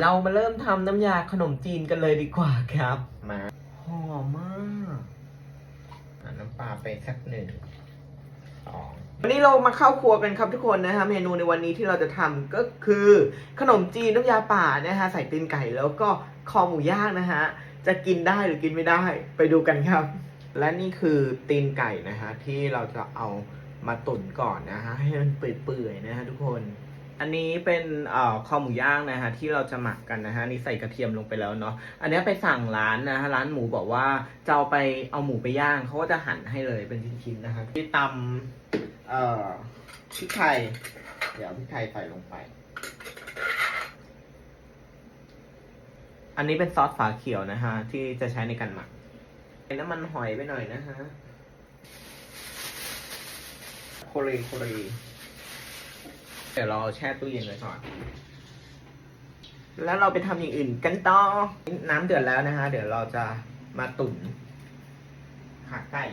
เรามาเริ่มทำน้ำยาขนมจีนกันเลยดีกว่าครับ มาหอมมากอะน้ำปลาไปสักหนึ่งสองวันนี้เรามาเข้าครัวกันครับทุกคนนะฮะเมนูในวันนี้ที่เราจะทำก็คือ ขนมจีนน้ำยาป่านะฮะใส่ตีนไก่แล้วก็คอหมูย่างนะฮะจะกินได้หรือกินไม่ได้ไปดูกันครับ และนี่คือตีนไก่นะฮะที่เราจะเอามาตุ๋นก่อนนะฮะให้มันเปื่อยๆนะฮะทุกคน อันนี้เป็นเอ่อคอหมูย่างนะฮะที่เราจะหมักกันนะฮะนี่ใส่กระเทียมลงไปแล้วเนาะอันนี้ไปสั่งร้านนะฮะร้านหมูบอกว่าจะเอาไปเอาหมูไปย่างเขาก็จะหั่นให้เลยเป็นชิ้นๆนะฮะที่ตำเอ่อพริกไทยเดี๋ยวพริกไทยใส่ลงไป อันนี้เป็นซอสฝาเขียวนะฮะที่จะใช้ในการหมักเป็นน้ำมันหอยไปหน่อยนะฮะโคเรโคเร เดี๋ยวเราแช่ตู้เย็นไว้ก่อน แล้วเราไปทำอย่างอื่นกันต่อ น้ำเดือดแล้วนะฮะ เดี๋ยวเราจะมาตุ๋นขาไก่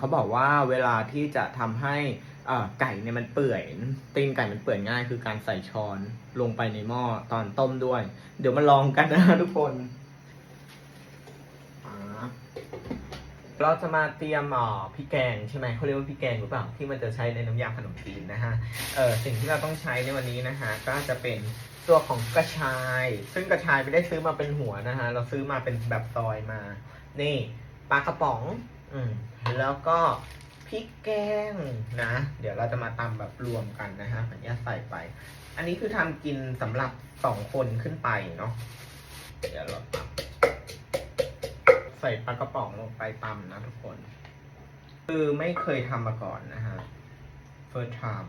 เขาบอกว่าเวลาที่จะทำให้ไก่เนี่ยมันเปื่อยตีนไก่มันเปื่อยง่าย คือการใส่ช้อนลงไปในหม้อตอนต้มด้วย เดี๋ยวมาลองกันนะทุกคนเราจะมาเตรียมอ่อพริกแกงใช่ไหมเขาเรียกว่าพริกแกงหรือเปล่าที่มันจะใช้ในน้ำยาขนมจีนนะฮะเออสิ่งที่เราต้องใช้ในวันนี้นะฮะก็จะเป็นตัวของกระชาย ซึ่งกระชายไม่ได้ซื้อมาเป็นหัวนะฮะเราซื้อมาเป็นแบบซอยมา นี่ปลากระป๋อง อืมแล้วก็พริกแกงนะ เดี๋ยวเราจะมาตำแบบรวมกันนะฮะอันนี้ใส่ไป อันนี้คือทำกินสำหรับสองคนขึ้นไปเนาะเดี๋ยวเราตำใส่ปลากระป๋องลงไปตำนะทุกคน คือไม่เคยทำมาก่อนนะฮะ first time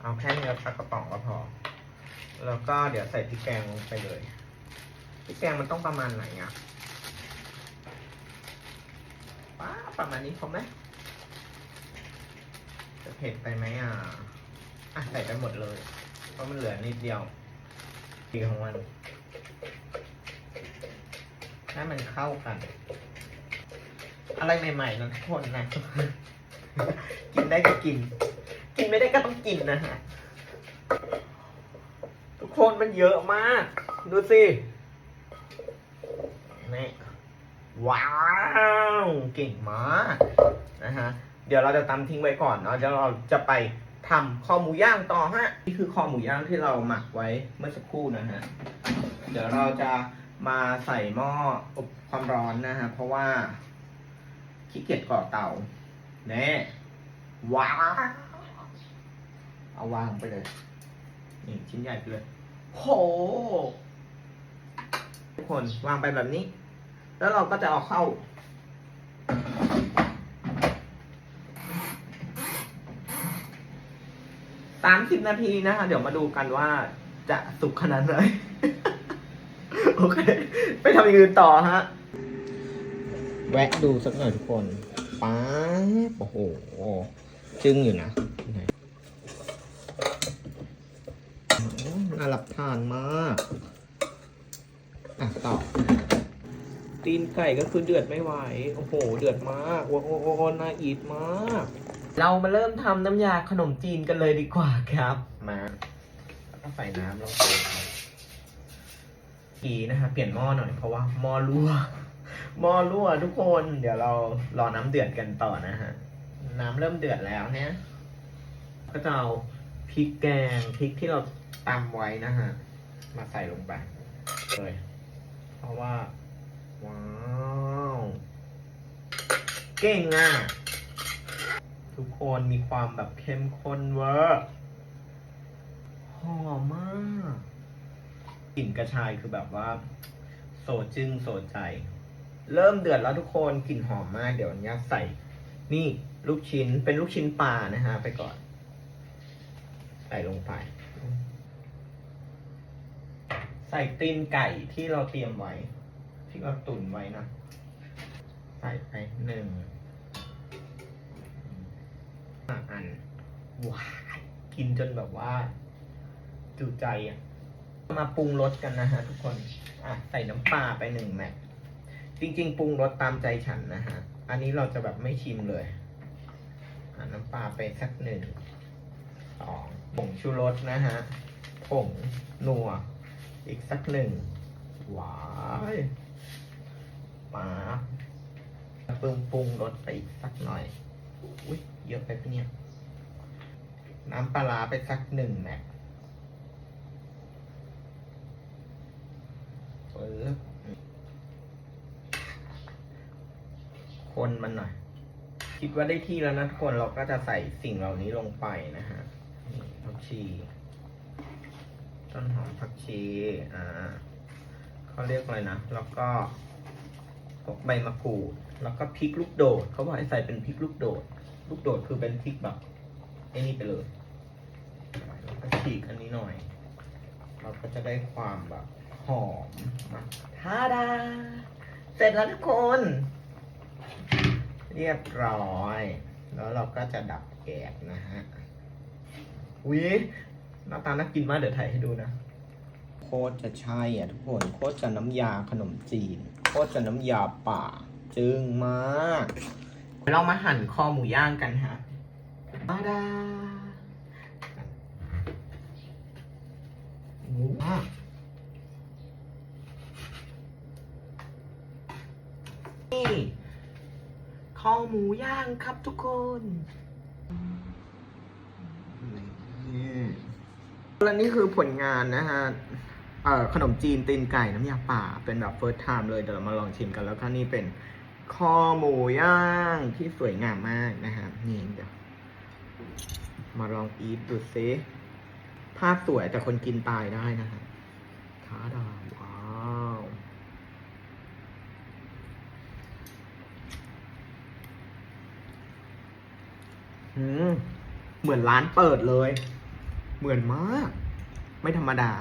เอาแค่เนื้อปลากระป๋องก็พอ แล้วก็เดี๋ยวใส่พริกแกงลงไปเลยพริกแกงมันต้องประมาณไหนอะป้า ประมาณนี้พอไหมจะเผ็ดไปไหมอะ อะใส่ไปหมดเลย เพราะมันเหลือนิดเดียวดีของมันให้มันเข้ากัน อะไรใหม่ๆนะทุกคนนะ กินได้ก็กิน กินไม่ได้ก็ต้องกินนะฮะ ทุกคนมันเยอะมาก ดูสิ นี่ ว้าว เก่งมากนะฮะเดี๋ยวเราจะตำทิ้งไว้ก่อนเนาะเดี๋ยวเราจะไปทำคอหมูย่างต่อฮะนี่คือคอหมูย่างที่เราหมักไว้เมื่อสักครู่นะฮะเดี๋ยวเราจะมาใส่หม้ออบความร้อนนะฮะเพราะว่าขี้เกียจก่อเตาแน่ว้าวเอาวางไปเลยนี่ชิ้นใหญ่ไปเลยโหทุกคนวางไปแบบนี้ แล้วเราก็จะเอาเข้าามสิบนาทีนะคะ เดี๋ยวมาดูกันว่าจะสุกขนาดไหน โอเค ไปทำอย่างอื่นต่อฮะ แวะดูสักหน่อยทุกคนป๊าบโอ้โห จึงอยู่นะไหนโอ้น่ารับทานมาก อะ ต่อ ตีนไก่ก็คือเดือดไม่ไหว โอ้โห เดือดมาก โอ้โหน่าอีทมาก เรามาเริ่มทำน้ำยาขนมจีนกันเลยดีกว่าครับ มาแล้วก็ใส่น้ำลงไปทีนะฮะเปลี่ยนหม้อหน่อยเพราะว่าหม้อรั่วหม้อรั่วทุกคนเดี๋ยวเรารอน้ำเดือดกันต่อนะฮะน้ำเริ่มเดือดแล้วเนี่ยก็จะเอาพริกแกงพริกที่เราตำไว้นะฮะมาใส่ลงไปเลยเพราะว่า ว้าว เก่งอะ ทุกคนมีความแบบเข้มข้นเวอร์หอมมากกลิ่นกระชายคือแบบว่า โสดจึ้งโสดใจ เริ่มเดือดแล้วทุกคนกลิ่นหอมมาก เดี๋ยวนี้ใส่ นี่ลูกชิ้นเป็นลูกชิ้นปลานะฮะ ไปก่อน ใส่ลงไป ใส่ตีนไก่ที่เราเตรียมไว้ ที่เราตุ๋นไว้นะ ใส่ไปหนึ่ง ห้าอันว้ายกินจนแบบว่า จุใจอะ มาปรุงรสกันนะฮะทุกคน อะใส่น้ำปลาไปหนึ่งแม็กจริง ๆ ปรุงรสตามใจฉันนะฮะ อันนี้เราจะแบบไม่ชิมเลยอะน้ำปลาไปสักหนึ่งสองผงชูรสนะฮะผงนัว อีกสักหนึ่งหวายมาปรุงปรุงรสไปอีกสักหน่อยอุ้ย เยอะไปปะเนี่ย น้ำปลาไปสักหนึ่งแม็กปึ๊บคนมันหน่อย คิดว่าได้ที่แล้วนะทุกคนเราก็จะใส่สิ่งเหล่านี้ลงไปนะฮะผักชีต้นหอมผักชี อ่าเขาเรียกอะไรนะ แล้วก็พวกใบมะกรูด แล้วก็พริกลูกโดด เขาบอกให้ใส่เป็นพริกลูกโดด ลูกโดดคือเป็นพริกแบบไอ้นี่ไปเลยแล้วก็ฉีกอันนี้หน่อย เราก็จะได้ความแบบหอมนะทาดา เสร็จแล้วทุกคน เรียบร้อย แล้วเราก็จะดับแก๊สนะฮะอุ้ยหน้าตาน่ากินมากเดี๋ยวถ่ายให้ดูนะ โคตรจะใช่อะทุกคน โคตรจะน้ำยาขนมจีน โคตรจะน้ำยาป่า จึงมาก เรามาหั่นคอหมูย่างกันฮะมาดาหมูมากนี่คอหมูย่างครับทุกคนนี่และนี่คือผลงานนะฮะเอ่อขนมจีนตีนไก่น้ำยาป่า เป็นแบบ first time เลย เดี๋ยวเรามาลองชิมกันแล้วก็นี่เป็น คอหมูย่างที่สวยงามมากนะฮะนี่เดี๋ยวมาลองอีทดูซิภาพสวยแต่คนกินตายได้นะฮะท้าดาว้าวเหมือนร้านเปิดเลย เหมือนมาก ไม่ธรรมดา